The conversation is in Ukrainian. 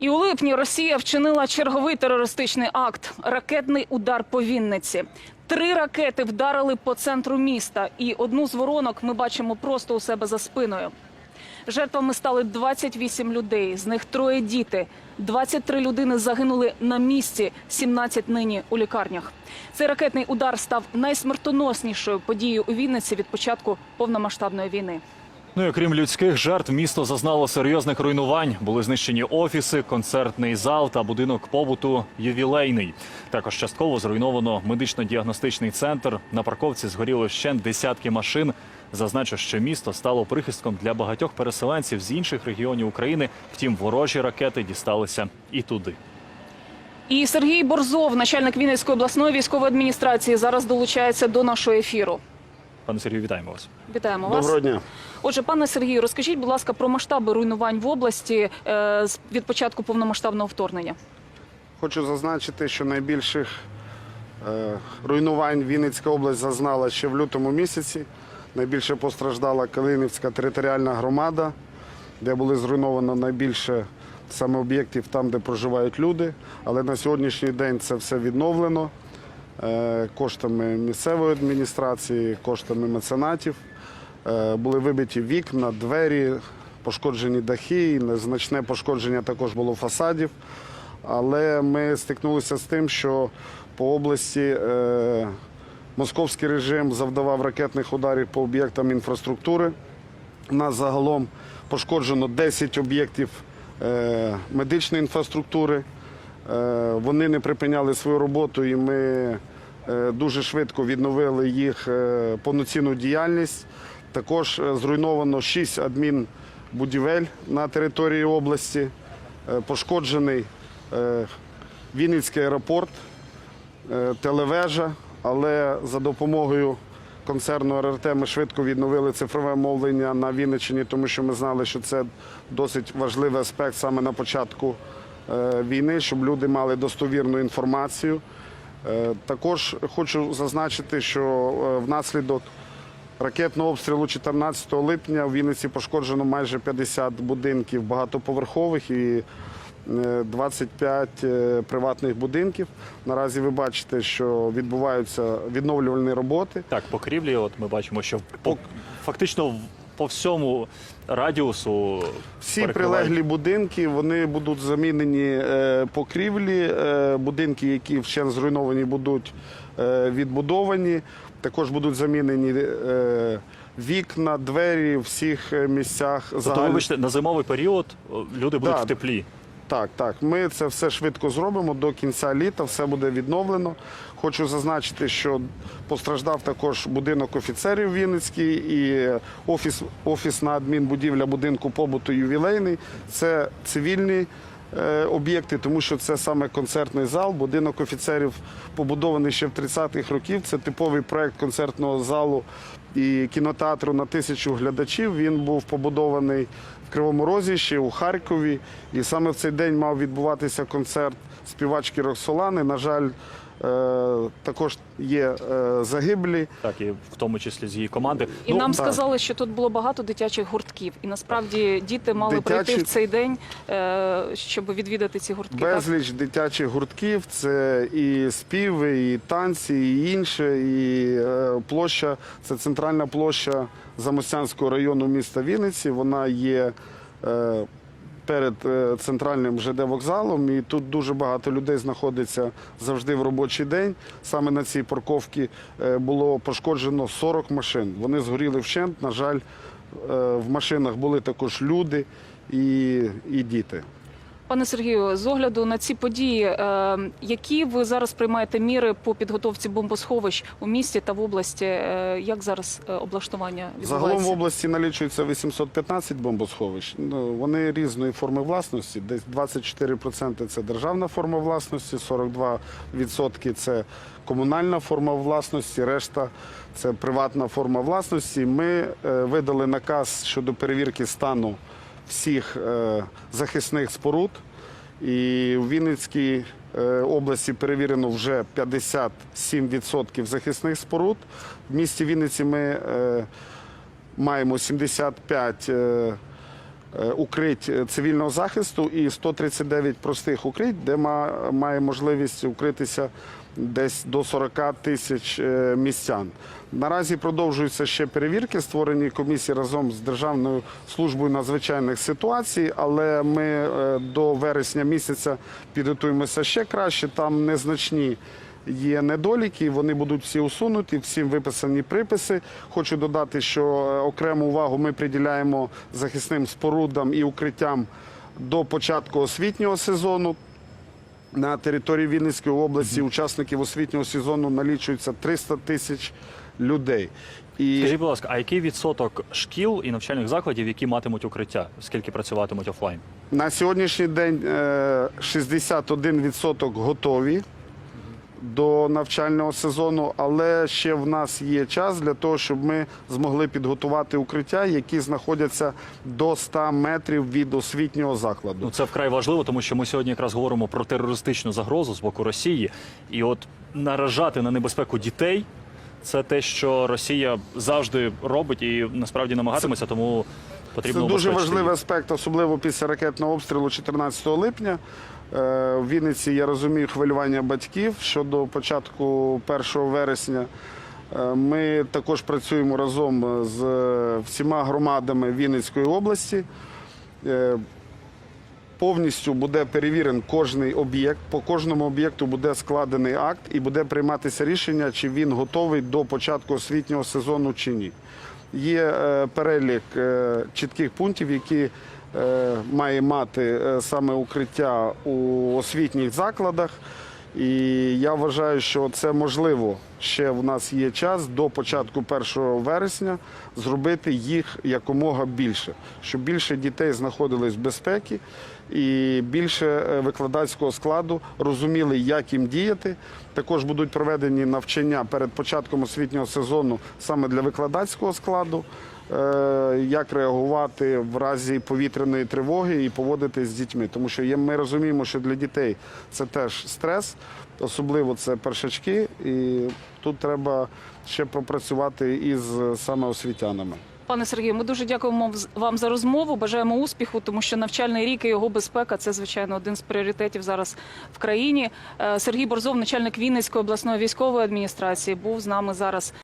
І у липні Росія вчинила черговий терористичний акт ракетний удар по Вінниці. Три ракети вдарили по центру міста, і одну з воронок ми бачимо просто у себе за спиною. Жертвами стали 28 людей, з них троє діти. 23 людини загинули на місці, 17 нині у лікарнях. Цей ракетний удар став найсмертоноснішою подією у Вінниці від початку повномасштабної війни. Ну і крім людських жертв, місто зазнало серйозних руйнувань. Були знищені офіси, концертний зал та будинок побуту ювілейний. Також частково зруйновано медично-діагностичний центр. На парковці згоріло ще десятки машин. Зазначу, що місто стало прихистком для багатьох переселенців з інших регіонів України. Втім, ворожі ракети дісталися і туди. І Сергій Борзов, начальник Вінницької обласної військової адміністрації, зараз долучається до нашого ефіру. Пане Сергію, вітаємо вас. Вітаємо вас. Доброго дня. Отже, пане Сергію, розкажіть, будь ласка, про масштаби руйнувань в області е, з- від початку повномасштабного вторгнення. Хочу зазначити, що найбільших е, руйнувань Вінницька область зазнала ще в лютому місяці. Найбільше постраждала Калинівська територіальна громада, де були зруйновано найбільше саме об'єктів там, де проживають люди. Але на сьогоднішній день це все відновлено коштами місцевої адміністрації, коштами меценатів. Е, Були вибиті вікна, двері, пошкоджені дахи, незначне пошкодження також було фасадів. Але ми стикнулися з тим, що по області е, московський режим завдавав ракетних ударів по об'єктам інфраструктури. У нас загалом пошкоджено 10 об'єктів е, медичної інфраструктури. Е, Вони не припиняли свою роботу, і ми е, дуже швидко відновили їх е, повноцінну діяльність. Також е, зруйновано 6 адмінбудівель на території області. Е, Пошкоджений е, Вінницький аеропорт, е, телевежа, але за допомогою концерну РРТ ми швидко відновили цифрове мовлення на Вінниччині, тому що ми знали, що це досить важливий аспект саме на початку е, війни, щоб люди мали достовірну інформацію. Е, Також хочу зазначити, що е, внаслідок ракетного обстрілу 14 липня в Вінниці пошкоджено майже 50 будинків багатоповерхових і е, 25 е, приватних будинків. Наразі ви бачите, що відбуваються відновлювальні роботи. Так, покрівлі, от ми бачимо, що по, фактично по всьому радіусу Всі перекривають. прилеглі будинки вони будуть замінені е, покрівлі. е, Будинки, які ще зруйновані, будуть е, відбудовані. Також будуть замінені е, вікна, двері в всіх місцях. Тобто, вибачте, на зимовий період люди будуть Да. в теплі. Так, так. Ми це все швидко зробимо до кінця літа, все буде відновлено. Хочу зазначити, що постраждав також будинок офіцерів Вінницький і офіс, офісна адмінбудівля будинку побуту ювілейний. Це цивільні об'єкти, тому що це саме концертний зал. Будинок офіцерів побудований ще в 30-х років. Це типовий проект концертного залу і кінотеатру на тисячу глядачів. Він був побудований в Кривому Розі, ще у Харкові. І саме в цей день мав відбуватися концерт співачки Роксолани. На жаль, е, також є е, загиблі. Так, і в тому числі з її команди. І Ну, нам так. сказали, що тут було багато дитячих гуртків, і насправді діти мали Дитячі- прийти в цей день, е, щоб відвідати ці гуртки. так? Безліч дитячих гуртків, це і співи, і танці, і інше. І е, площа це центральна площа Замостянського району міста Вінниці. Вона є е, перед е, центральним ЖД вокзалом, і тут дуже багато людей знаходиться завжди в робочий день. Саме на цій парковці е, було пошкоджено 40 машин. Вони згоріли вщент. На жаль, е, в машинах були також люди і, і діти. Пане Сергію, з огляду на ці події, е, які ви зараз приймаєте міри по підготовці бомбосховищ у місті та в області? Е, як зараз е, облаштування відбувається? Загалом в області налічується 815 бомбосховищ. Ну, вони різної форми власності. Десь 24% це державна форма власності, 42% це комунальна форма власності, решта це приватна форма власності. Ми видали наказ щодо перевірки стану всіх е, захисних споруд. І в Вінницькій е, області перевірено вже 57% захисних споруд. В місті Вінниці ми е, маємо 75 е, е, укрить е, цивільного захисту і 139 простих укрить, де має можливість укритися десь до 40 тисяч е, містян. Наразі продовжуються ще перевірки, створені комісії разом з Державною службою надзвичайних ситуацій, але ми е, до вересня місяця підготуємося ще краще. Там незначні є недоліки, вони будуть всі усунуті, всім виписані приписи. Хочу додати, що е, окрему увагу ми приділяємо захисним спорудам і укриттям до початку освітнього сезону. На території Вінницької області учасників освітнього сезону налічується 300 тисяч людей. І Скажіть, будь ласка, а який відсоток шкіл і навчальних закладів, які матимуть укриття, скільки працюватимуть офлайн? на сьогоднішній день е, 61% готові до навчального сезону, але ще в нас є час для того, щоб ми змогли підготувати укриття, які знаходяться до 100 метрів від освітнього закладу. Ну це вкрай важливо, тому що ми сьогодні якраз говоримо про терористичну загрозу з боку Росії, і от наражати на небезпеку дітей. Це те, що Росія завжди робить і насправді намагатиметься, тому потрібно Це дуже важливий аспект, особливо після ракетного обстрілу 14 липня. Е, В Вінниці я розумію хвилювання батьків щодо початку 1 вересня. Е, Ми також працюємо разом з е, всіма громадами Вінницької області. Повністю буде перевірений кожний об'єкт. По кожному об'єкту буде складений акт і буде прийматися рішення, чи він готовий до початку освітнього сезону чи ні. Є е, перелік е, чітких пунктів, які е, має мати саме укриття у освітніх закладах. І я вважаю, що це можливо. Ще в нас є час до початку 1 вересня зробити їх якомога більше, щоб більше дітей знаходились в безпеці і більше е, викладацького складу розуміли, як їм діяти. Також будуть проведені навчання перед початком освітнього сезону саме для викладацького складу. е, Як реагувати в разі повітряної тривоги і поводитись з дітьми, тому що ми розуміємо, що для дітей це теж стрес, особливо це першачки, і тут треба ще пропрацювати із саме освітянами. Пане Сергію, ми дуже дякуємо вам за розмову. Бажаємо успіху, тому що навчальний рік і його безпека це звичайно один з пріоритетів зараз в країні. Е, Сергій Борзов, начальник Вінницької обласної військової адміністрації, був з нами зараз.